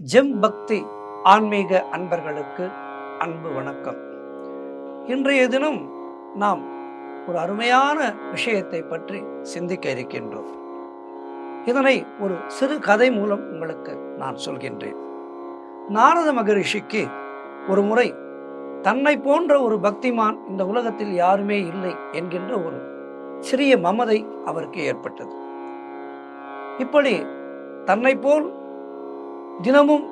GeM பக்தி ஆன்மீக அன்பர்களுக்கு அன்பு வணக்கம். இன்றைய தினம் நாம் ஒரு அருமையான விஷயத்தை பற்றி சிந்திக்க இருக்கின்றோம். இதனை ஒரு சிறு கதை மூலம் உங்களுக்கு நான் சொல்கின்றேன். நாரத மகரிஷிக்கு ஒரு முறை தன்னை போன்ற ஒரு பக்திமான் இந்த உலகத்தில் யாருமே இல்லை என்கின்ற ஒரு சிறிய மமதை அவருக்கு ஏற்பட்டது. இப்படி தன்னை போல் தினமும்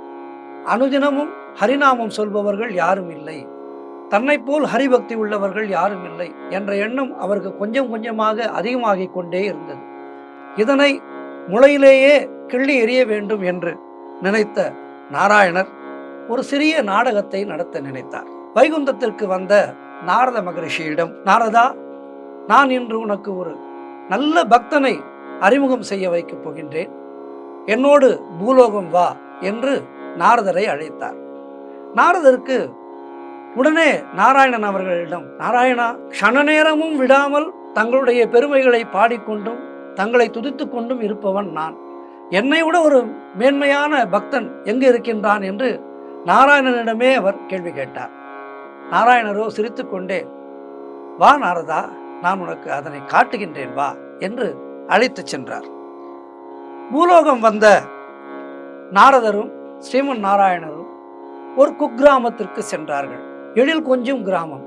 அனுதினமும் ஹரிநாமம் சொல்பவர்கள் யாரும் இல்லை. தன்னை போல் ஹரிபக்தி உள்ளவர்கள் யாரும் இல்லை என்ற எண்ணம் அவருக்கு கொஞ்சம் கொஞ்சமாக அதிகமாகிக் கொண்டே இருந்தது. இதனை முளையிலேயே கிள்ளி எறிய வேண்டும் என்று நினைத்த நாராயணர் ஒரு சிறிய நாடகத்தை நடத்த நினைத்தார். வைகுந்தத்திற்கு வந்த நாரத மகரிஷியிடம் நாரதா நான் இன்று உனக்கு ஒரு நல்ல பக்தனை அறிமுகம் செய்ய வைக்கப் போகின்றேன். என்னோடு பூலோகம் வா. என்று நாரதரை அழைத்தார். நாரதருக்கு உடனே நாராயணன் அவர்களிடம் நாராயணா க்ஷண நேரமும் விடாமல் தங்களுடைய பெருமைகளை பாடிக்கொண்டும் தங்களை துதித்து கொண்டும் இருப்பவன் நான். என்னை விட ஒரு மேன்மையான பக்தன் எங்கு இருக்கின்றான்? என்று நாராயணனிடமே அவர் கேள்வி கேட்டார். நாராயணரோ சிரித்துக்கொண்டே வா நாரதா நான் உனக்கு அதனை காட்டுகின்றேன் வா என்று அழைத்துச் சென்றார். பூலோகம் வந்த நாரதரும் ஸ்ரீமன் நாராயணரும் ஒரு குக்கிராமத்திற்கு சென்றார்கள். எழில் கொஞ்சம் கிராமம்.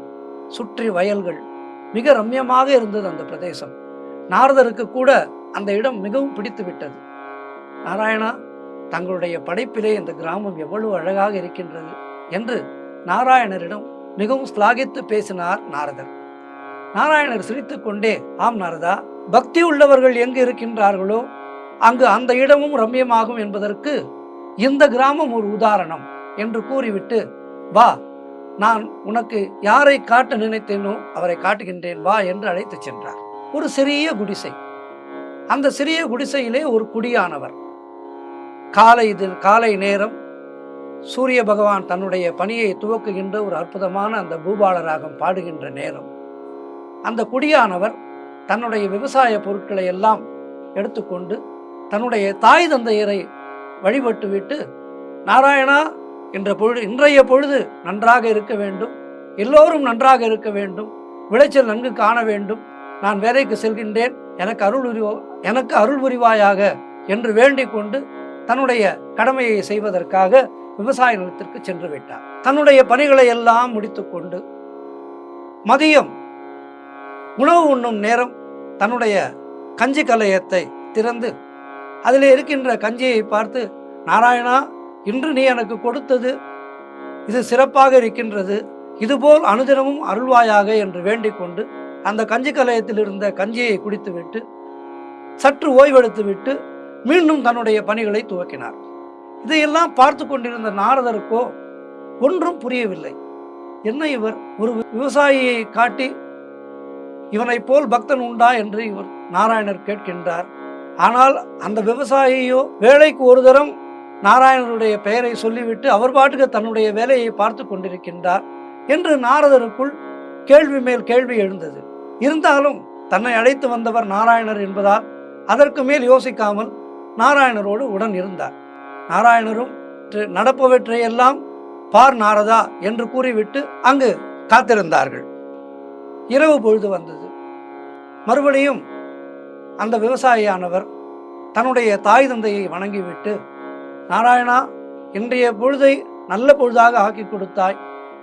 சுற்றி வயல்கள். மிக ரம்யமாக இருந்தது அந்த பிரதேசம். நாரதருக்கு கூட அந்த இடம் மிகவும் பிடித்து விட்டது நாராயணா தங்களுடைய படைப்பிலே இந்த கிராமம் எவ்வளவு அழகாக இருக்கின்றது என்று நாராயணரிடம் மிகவும் ஸ்லாகித்து பேசினார் நாரதர். நாராயணர் சிரித்துக்கொண்டே ஆம் நாரதா பக்தி உள்ளவர்கள் எங்கு இருக்கின்றார்களோ அங்கு அந்த இடமும் ரம்யமாகும் என்பதற்கு இந்த கிராமம் ஒரு உதாரணம் என்று கூறிவிட்டு வா நான் உனக்கு யாரை காட்ட நினைத்தேனோ அவரை காட்டுகின்றேன் வா என்று அழைத்துச் சென்றார். ஒரு சிறிய குடிசை. அந்த சிறிய குடிசையிலே ஒரு குடியானவர். காலை இதில் காலை நேரம் சூரிய பகவான் தன்னுடைய பணியை துவக்குகின்ற ஒரு அற்புதமான அந்த பூபாலராகம் பாடுகின்ற நேரம். அந்த குடியானவர் தன்னுடைய விவசாய பொருட்களை எல்லாம் எடுத்துக்கொண்டு தன்னுடைய தாய் தந்தையரை வழிபட்டு விட்டு நாராயணா என்ற பொழுது இன்றைய பொழுது நன்றாக இருக்க வேண்டும். எல்லோரும் நன்றாக இருக்க வேண்டும். விளைச்சல் நன்கு காண வேண்டும். நான் வேலைக்கு செல்கின்றேன். எனக்கு அருள் உரிவோ எனக்கு அருள் புரிவாயாக என்று வேண்டிக் கொண்டு தன்னுடைய கடமையை செய்வதற்காக விவசாய நிலத்திற்கு சென்று விட்டார். தன்னுடைய பணிகளை எல்லாம் முடித்துக்கொண்டு மதியம் உணவு உண்ணும் நேரம் தன்னுடைய கஞ்சி கலையத்தை திறந்து அதில் இருக்கின்ற கஞ்சியை பார்த்து நாராயணா இன்று நீ எனக்கு கொடுத்தது இது சிறப்பாக இருக்கின்றது. இதுபோல் அனுதினமும் அருள்வாயாக என்று வேண்டிக் கொண்டு அந்த கஞ்சி கலையத்தில் இருந்த கஞ்சியை குடித்துவிட்டு சற்று ஓய்வெடுத்துவிட்டு மீண்டும் தன்னுடைய பணிகளை துவக்கினார். இதையெல்லாம் பார்த்து கொண்டிருந்த நாரதருக்கோ ஒன்றும் புரியவில்லை. என்ன இவர்? ஒரு விவசாயியை காட்டி இவனைப் போல் பக்தன் உண்டா? என்று இவர் நாராயணர் கேட்கின்றார். ஆனால் அந்த விவசாயியோ வேலைக்கு ஒரு தரம் நாராயணருடைய பெயரை சொல்லிவிட்டு அவர் பாட்டுக்கு தன்னுடைய வேலையை பார்த்து கொண்டிருக்கின்றார் என்று நாரதருக்குள் கேள்வி மேல் கேள்வி எழுந்தது. இருந்தாலும் தன்னை அழைத்து வந்தவர் நாராயணர் என்பதால் அதற்கு மேல் யோசிக்காமல் நாராயணரோடு உடன் இருந்தார். நாராயணரும் நடப்பவற்றையெல்லாம் பார் நாரதா என்று கூறிவிட்டு அங்கு காத்திருந்தார்கள். இரவு பொழுது வந்தது. மறுபடியும் அந்த விவசாயியானவர் தன்னுடைய தாய் தந்தையை வணங்கிவிட்டு நாராயணா இன்றைய பொழுதை நல்ல பொழுதாக ஆக்கி கொடுத்தாய்.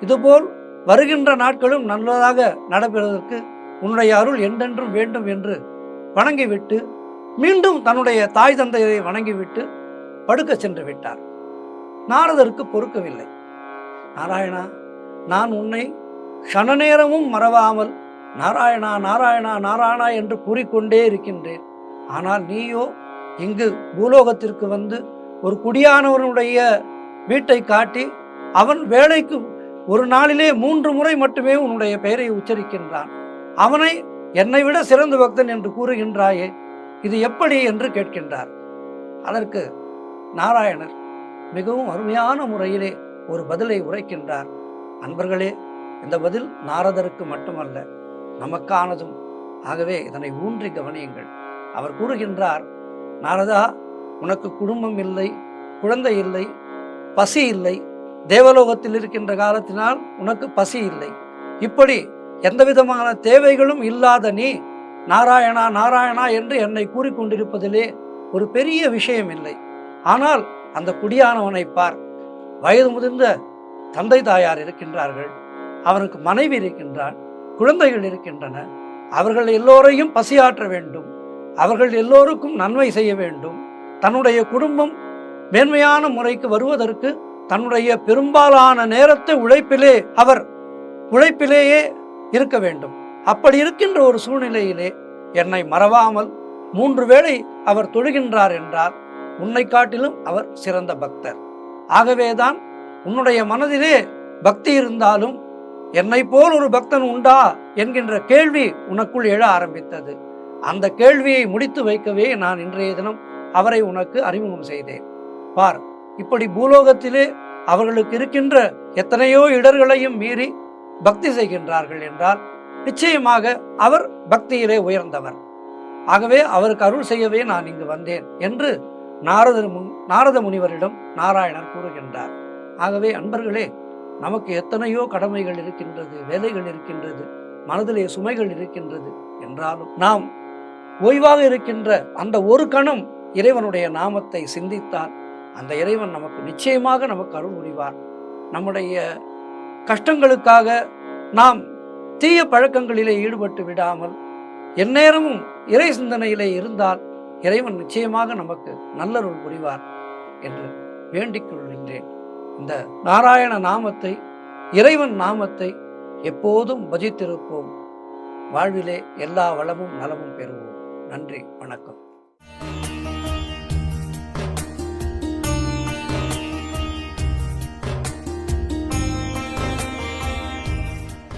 இதுபோல் வருகின்ற நாட்களும் நல்லதாக நடைபெறுவதற்கு உன்னுடைய அருள் என்றென்றும் வேண்டும் என்று வணங்கிவிட்டு மீண்டும் தன்னுடைய தாய் தந்தையை வணங்கிவிட்டு படுக்க சென்று விட்டார். நாரதருக்கு பொறுக்கவில்லை. நாராயணா நான் உன்னை க்ஷண நேரமும் மறவாமல் நாராயணா நாராயணா நாராயணா என்று கூறிக்கொண்டே இருக்கின்றேன். ஆனால் நீயோ இங்கு பூலோகத்திற்கு வந்து ஒரு குடியானவனுடைய வீட்டை காட்டி அவன் வேலைக்கு ஒரு நாளிலே மூன்று முறை மட்டுமே உன்னுடைய பெயரை உச்சரிக்கின்றான். அவனை என்னை விட சிறந்த பக்தன் என்று கூறுகின்றாயே இது எப்படி என்று கேட்கின்றார். அதற்கு நாராயணர் மிகவும் அருமையான முறையிலே ஒரு பதிலை உரைக்கின்றார். அன்பர்களே இந்த பதில் நாரதருக்கு மட்டுமல்ல நமக்கானதும். ஆகவே இதனை ஊன்றி கவனியுங்கள். அவர் கூறுகின்றார் நாரதா உனக்கு குடும்பம் இல்லை குழந்தை இல்லை பசி இல்லை. தேவலோகத்தில் இருக்கின்ற காலத்தினால் உனக்கு பசி இல்லை. இப்படி எந்த விதமான தேவைகளும் இல்லாத நீ நாராயணா நாராயணா என்று என்னை கூறிக்கொண்டிருப்பதிலே ஒரு பெரிய விஷயம் இல்லை. ஆனால் அந்த குடியானவனை பார். வயது முதிர்ந்த தந்தை தாயார் இருக்கின்றார்கள். அவனுக்கு மனைவி இருக்கின்றான். குழந்தைகள் இருக்கின்றன. அவர்கள் எல்லோரையும் பசியாற்ற வேண்டும். அவர்கள் எல்லோருக்கும் நன்மை செய்ய வேண்டும். தன்னுடைய குடும்பம் மேன்மையான முறைக்கு வருவதற்கு தன்னுடைய பெரும்பாலான நேரத்தை உழைப்பிலே அவர் உழைப்பிலேயே இருக்க வேண்டும். அப்படி இருக்கின்ற ஒரு சூழ்நிலையிலே என்னை மறவாமல் மூன்று வேளை அவர் தொழுகின்றார் என்றால் உன்னை காட்டிலும் அவர் சிறந்த பக்தர். ஆகவேதான் உன்னுடைய மனதிலே பக்தி இருந்தாலும் என்னை போல் ஒரு பக்தன் உண்டா என்கின்ற கேள்வி உனக்குள் எழ ஆரம்பித்தது. அந்த கேள்வியை முடித்து வைக்கவே நான் இன்றைய தினம் அவரை உனக்கு அறிமுகம் செய்தேன். பார் இப்படி பூலோகத்திலே அவர்களுக்கு இருக்கின்ற எத்தனையோ இடர்களையும் மீறி பக்தி செய்கின்றார்கள் என்றால் நிச்சயமாக அவர் பக்தியிலே உயர்ந்தவர். ஆகவே அவருக்கு அருள் செய்யவே நான் இங்கு வந்தேன் என்று நாரதர் முன் நாரத முனிவரிடம் நாராயணர் கூறுகின்றார். ஆகவே அன்பர்களே நமக்கு எத்தனையோ கடமைகள் இருக்கின்றது வேலைகள் இருக்கின்றது மனதிலே சுமைகள் இருக்கின்றது என்றாலும் நாம் ஓய்வாக இருக்கின்ற அந்த ஒரு கணம் இறைவனுடைய நாமத்தை சிந்தித்தால் அந்த இறைவன் நமக்கு நிச்சயமாக நமக்கு அருள் புரிவார். நம்முடைய கஷ்டங்களுக்காக நாம் தீய பழக்கங்களிலே ஈடுபட்டு விடாமல் எந்நேரமும் இறை சிந்தனையிலே இருந்தால் இறைவன் நிச்சயமாக நமக்கு நல்லருள் புரிவார் என்று வேண்டிக் கொள்கின்றேன். இந்த நாராயண நாமத்தை இறைவன் நாமத்தை எப்போதும் பஜித்திருப்போம். வாழ்விலே எல்லா வளமும் நலமும் பெறுவோம். நன்றி வணக்கம்.